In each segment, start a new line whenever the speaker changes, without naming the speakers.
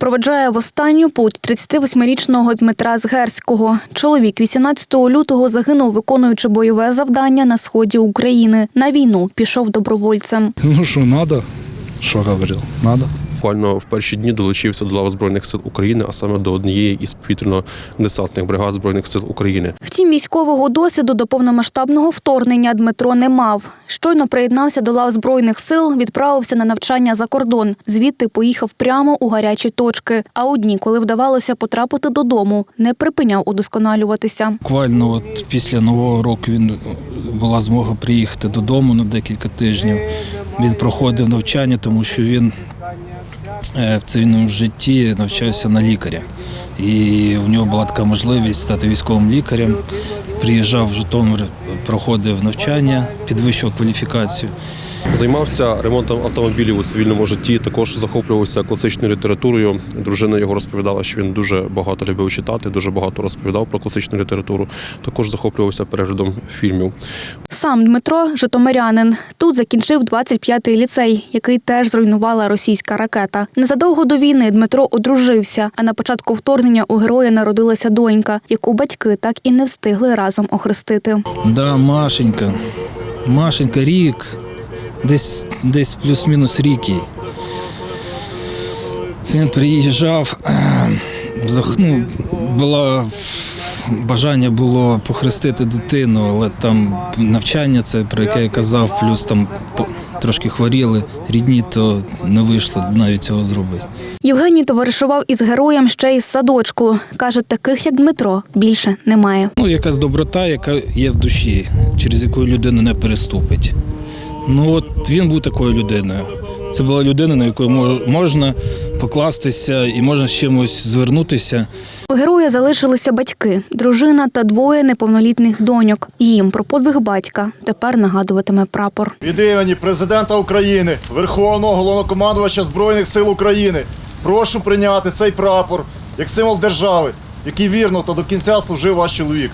проведжає в останню путь 38-річного Дмитра Згерського. Чоловік 18 лютого загинув, виконуючи бойове завдання на сході України. На війну пішов добровольцем.
Ну що, треба? Що говорив? Надо.
Буквально в перші дні долучився до лав Збройних сил України, а саме до однієї із повітряно-десантних бригад Збройних сил України.
Втім, військового досвіду до повномасштабного вторгнення Дмитро не мав. Щойно приєднався до лав збройних сил, відправився на навчання за кордон. Звідти поїхав прямо у гарячі точки. А у дні, коли вдавалося потрапити додому, не припиняв удосконалюватися.
Буквально от після нового року він була змога приїхати додому на декілька тижнів. Він проходив навчання, тому що він в цивільному житті навчався на лікаря. І у нього була така можливість стати військовим лікарем. Приїжджав в Житомир, проходив навчання, підвищував кваліфікацію.
Займався ремонтом автомобілів у цивільному житті. Також захоплювався класичною літературою. Дружина його розповідала, що він дуже багато любив читати, дуже багато розповідав про класичну літературу. Також захоплювався переглядом фільмів.
Сам Дмитро житомирянин. Тут закінчив 25-й ліцей, який теж зруйнувала російська ракета. Незадовго до війни Дмитро одружився, а на початку вторгнення у героя народилася донька, яку батьки так і не встигли разом охрестити.
Да, Машенька. Машенька, рік. Десь, десь плюс-мінус рік їй. Він приїжджав, ну, було бажання було похрестити дитину, але там навчання, це про яке я казав, плюс там трошки хворіли рідні, то не вийшло навіть цього зробити.
Євгеній товаришував із героєм ще із садочку. Каже, таких як Дмитро більше немає.
Ну, якась доброта, яка є в душі, через яку людина не переступить. Ну от він був такою людиною. Це була людина, на яку можна покластися і можна з чимось звернутися.
У героя залишилися батьки, дружина та двоє неповнолітних доньок. Їм про подвиг батька тепер нагадуватиме прапор.
Від імені президента України, Верховного головнокомандувача Збройних сил України, прошу прийняти цей прапор як символ держави, який вірно та до кінця служив ваш чоловік.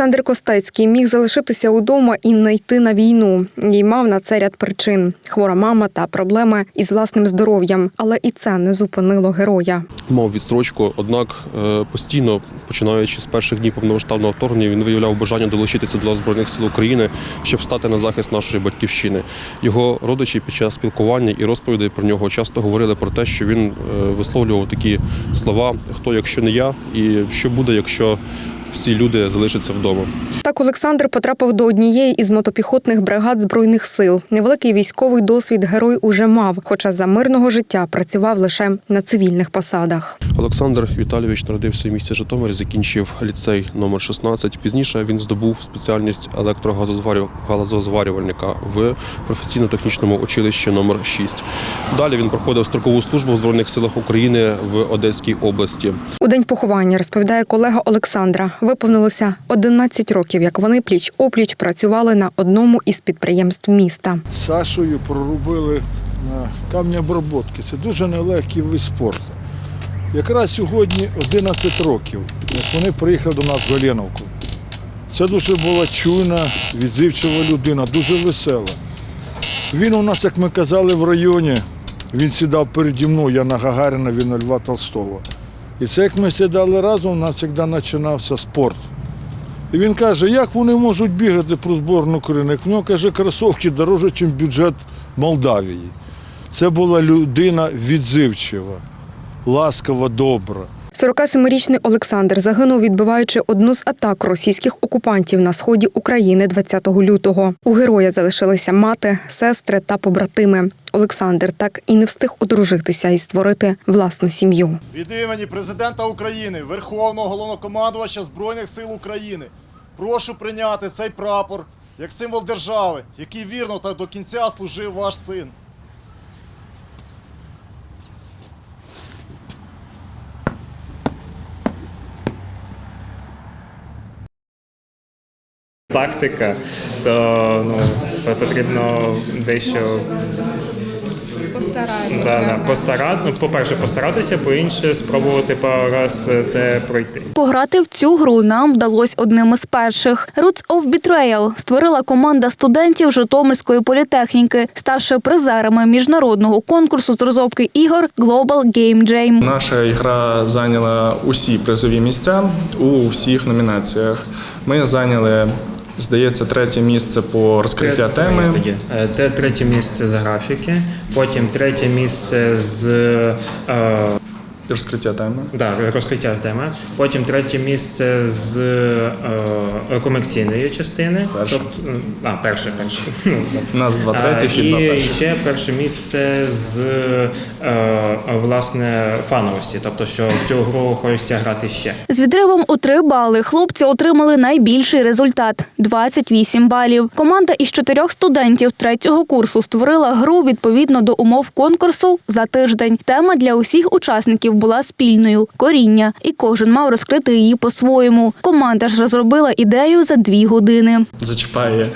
Олександр Костецький міг залишитися удома і не йти на війну. І мав на це ряд причин: хвора мама та проблеми із власним здоров'ям. Але і це не зупинило героя.
Мав відстрочку, однак е, постійно, починаючи з перших днів повномасштабного вторгнення, він виявляв бажання долучитися до Збройних сил України, щоб стати на захист нашої батьківщини. Його родичі під час спілкування і розповідей про нього часто говорили про те, що він е, висловлював такі слова: хто, якщо не я, і що буде, якщо всі люди залишаться вдома.
Так Олександр потрапив до однієї із мотопіхотних бригад збройних сил. Невеликий військовий досвід герой уже мав, хоча за мирного життя працював лише на цивільних посадах.
Олександр Віталійович народився в місті Житомир, закінчив ліцей номер 16. Пізніше він здобув спеціальність електрогазозварювальника в професійно-технічному училищі номер 6. Далі він проходив строкову службу в Збройних силах України в Одеській області.
У день поховання розповідає колега Олександра. Виповнилося 11 років, як вони пліч опліч працювали на одному із підприємств міста.
Сашою проробили на камнеобробки. Це дуже нелегкий вид спорту. Якраз сьогодні 11 років, як вони приїхали до нас в Оленовку. Це дуже була чуйна, відзивчива людина, дуже весела. Він у нас, як ми казали, в районі, він сідав переді мною, я на Гагаріна, він на Льва Толстого. І це як ми сідали разом, у нас завжди починався спорт. І він каже, як вони можуть бігати про зборну України? В нього каже, кросовки дороже, ніж бюджет Молдавії. Це була людина відзивчива, ласкава, добра.
47-річний Олександр загинув, відбиваючи одну з атак російських окупантів на сході України 20 лютого. У героя залишилися мати, сестри та побратими. Олександр так і не встиг одружитися і створити власну сім'ю.
Від імені президента України, Верховного головнокомандувача Збройних сил України, прошу прийняти цей прапор як символ держави, який вірно та до кінця служив ваш син.
тактика, то ну, потрібно дещо
Постарайтеся.
да, да, постарати. Ну, по-перше, постаратися, по-інше, спробувати пару раз це пройти.
Пограти в цю гру нам вдалося одним із перших. Roots of Betrayal створила команда студентів Житомирської політехніки, ставши призерами міжнародного конкурсу з розробки ігор Global Game Jam.
Наша ігра зайняла усі призові місця у всіх номінаціях. Ми зайняли, здається, третє місце по розкриття теми.
Тоді. Е, Те третє місце з графіки, потім третє місце з е,
Розкриття теми.
да, розкриття теми, потім третє місце з е, комерційної частини.
Перше.
Тобто, м, а, перше, перше.
У нас два третіх і два
І ще перше місце з е, власне фановості, тобто що в цю гру хочеться грати ще.
З відривом у три бали хлопці отримали найбільший результат 28 балів. Команда із чотирьох студентів третього курсу створила гру відповідно до умов конкурсу за тиждень. Тема для усіх учасників була спільною коріння, і кожен мав розкрити її по-своєму. Команда ж розробила ідею за дві години.
Зачіпає е,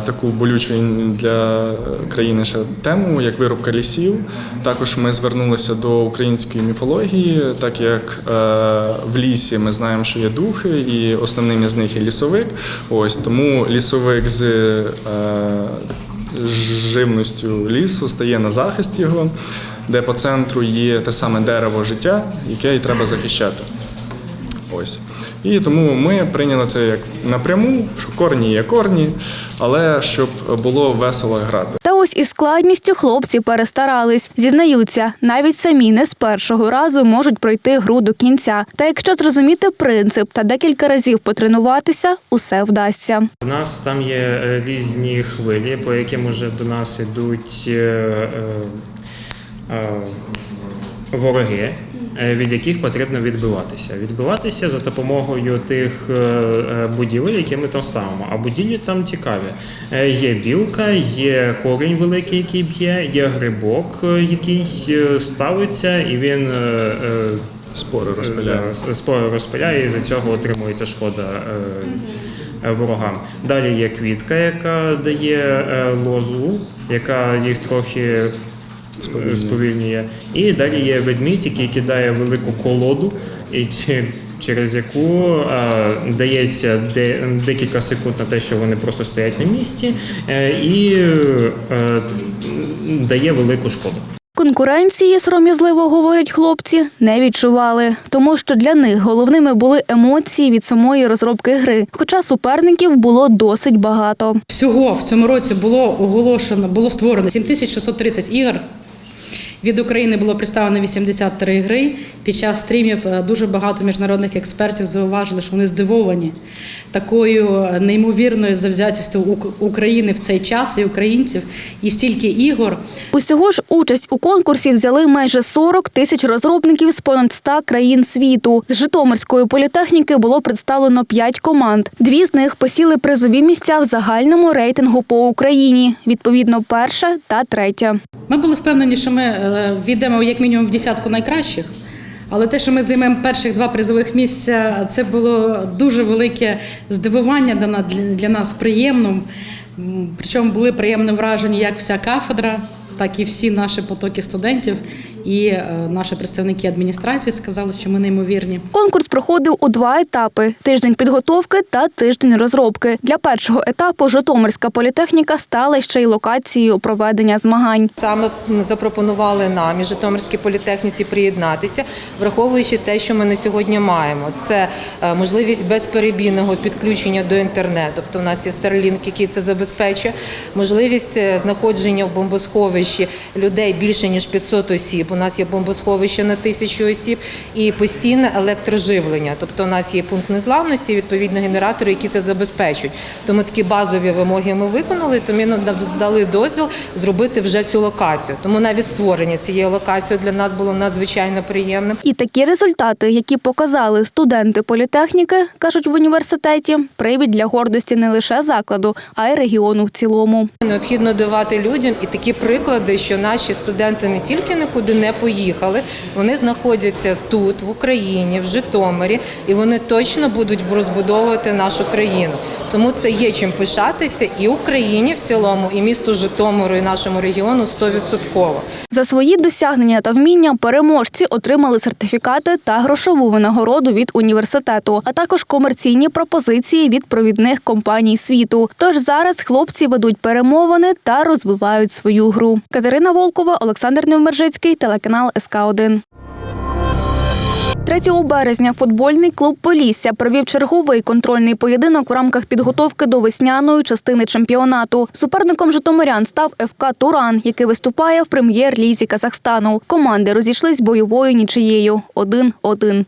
таку болючу для країни ще тему, як вирубка лісів. Також ми звернулися до української міфології, так як е, в лісі ми знаємо, що є духи, і основним із них є лісовик. Ось тому лісовик з е, живністю лісу стає на захист його, де по центру є те саме дерево життя, яке і треба захищати. Ось. І тому ми прийняли це як напряму, що корні є корні, але щоб було весело грати.
Та ось із складністю хлопці перестарались. Зізнаються, навіть самі не з першого разу можуть пройти гру до кінця. Та якщо зрозуміти принцип та декілька разів потренуватися, усе вдасться.
У нас там є е, різні хвилі, по яким уже до нас ідуть е, е, е, вороги. е, Від яких потрібно відбиватися. Відбиватися за допомогою тих е, е, будівель, які ми там ставимо. А будівлі там цікаві. Е, Є білка, є корінь великий, який б'є, є грибок, е, який е, ставиться, і він е, е,
Спори розпиляє.
Спори розпиляє, і за цього отримується шкода е, е, ворогам. Далі є квітка, яка дає е, лозу, яка їх трохи сповільнює. сповільнює. І далі є ведмідь, який кидає велику колоду, і через яку е, дається де, декілька секунд на те, що вони просто стоять на місці, е, і е, дає велику шкоду.
Конкуренції, сором'язливо говорять хлопці, не відчували, тому що для них головними були емоції від самої розробки гри. Хоча суперників було досить багато.
Всього в цьому році було оголошено, було створено 7630 ігор. Від України було представлено 83 гри. Під час стрімів е, дуже багато міжнародних експертів зауважили, що вони здивовані такою неймовірною завзятістю України в цей час і українців, і стільки ігор.
Усього ж участь у конкурсі взяли майже 40 тисяч розробників з понад 100 країн світу. З Житомирської політехніки було представлено 5 команд. Дві з них посіли призові місця в загальному рейтингу по Україні. Відповідно, перша та третя.
Ми були впевнені, що ми е, війдемо як мінімум в десятку найкращих. Але те, що ми займемо перших два призових місця, це було дуже велике здивування для нас, приємно. Причому були приємно вражені як вся кафедра, так і всі наші потоки студентів. І е, наші представники адміністрації сказали, що ми неймовірні.
Конкурс проходив у два етапи: тиждень підготовки та тиждень розробки. Для першого етапу Житомирська політехніка стала ще й локацією проведення змагань.
Саме запропонували нам і Житомирській політехніці приєднатися, враховуючи те, що ми на сьогодні маємо. Це е, можливість безперебійного підключення до інтернету. Тобто у нас є Starlink, який це забезпечує, можливість е, знаходження в бомбосховищі людей більше ніж 500 осіб. У нас є бомбосховище на тисячу осіб і постійне електроживлення. Тобто у нас є пункт незламності, відповідно генератори, які це забезпечують. Тому такі базові вимоги ми виконали, тому нам дали дозвіл зробити вже цю локацію. Тому навіть створення цієї локації для нас було надзвичайно приємним.
І такі результати, які показали студенти політехніки, кажуть в університеті, привід для гордості не лише закладу, а й регіону в цілому.
Необхідно давати людям і такі приклади, що наші студенти не тільки нікуди не поїхали, вони знаходяться тут, в Україні, в Житомирі, і вони точно будуть розбудовувати нашу країну. Тому це є чим пишатися і Україні в цілому, і місту Житомиру, і нашому регіону 100%.
За свої досягнення та вміння переможці отримали сертифікати та грошову винагороду від університету, а також комерційні пропозиції від провідних компаній світу. Тож зараз хлопці ведуть перемовини та розвивають свою гру. Катерина Волкова, Олександр Невмержицький, телеканал СК 1 3 березня футбольний клуб Полісся провів черговий контрольний поєдинок в рамках підготовки до весняної частини чемпіонату. Суперником Житомирян став ФК Туран, який виступає в прем'єр-лізі Казахстану. Команди розійшлись бойовою нічиєю 1-1.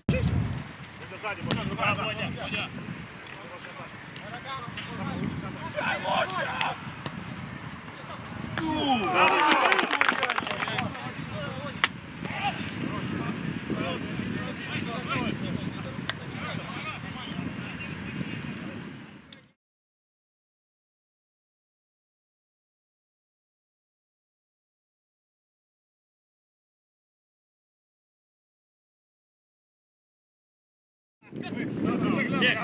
Давай! Bieg,